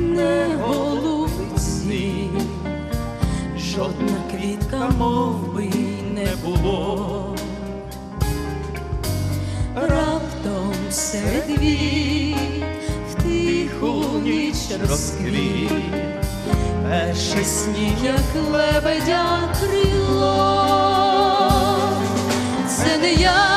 Не голубиці, жодна квітка, мов не було, раптом серед вік в тиху ніч розквіт, перший сніг, як лебедя крило, це не я.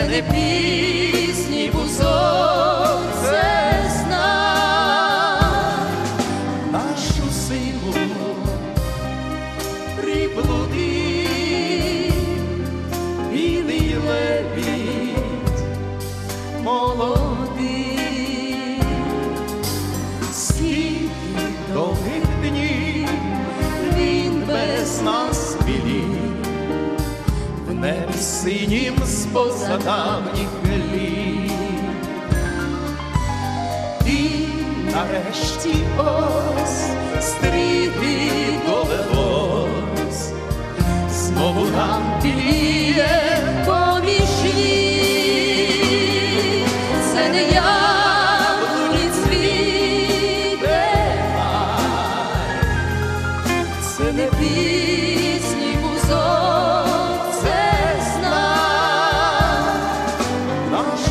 Це не пісні бузок, це знак нашу силу і білий лебідь молодий, небі синім з поза літ. І нарешті ось стріти довелось, знову нам біліє поміж. Це не я. Це не бій. Huh?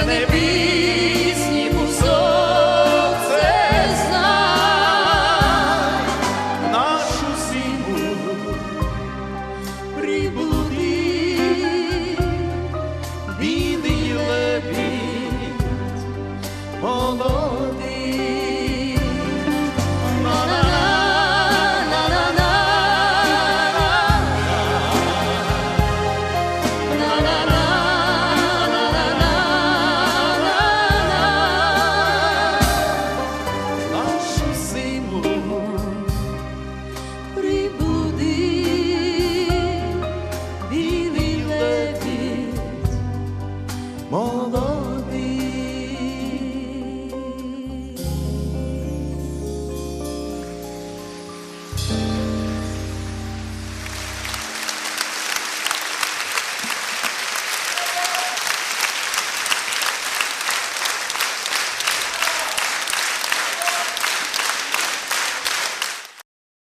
Can it be?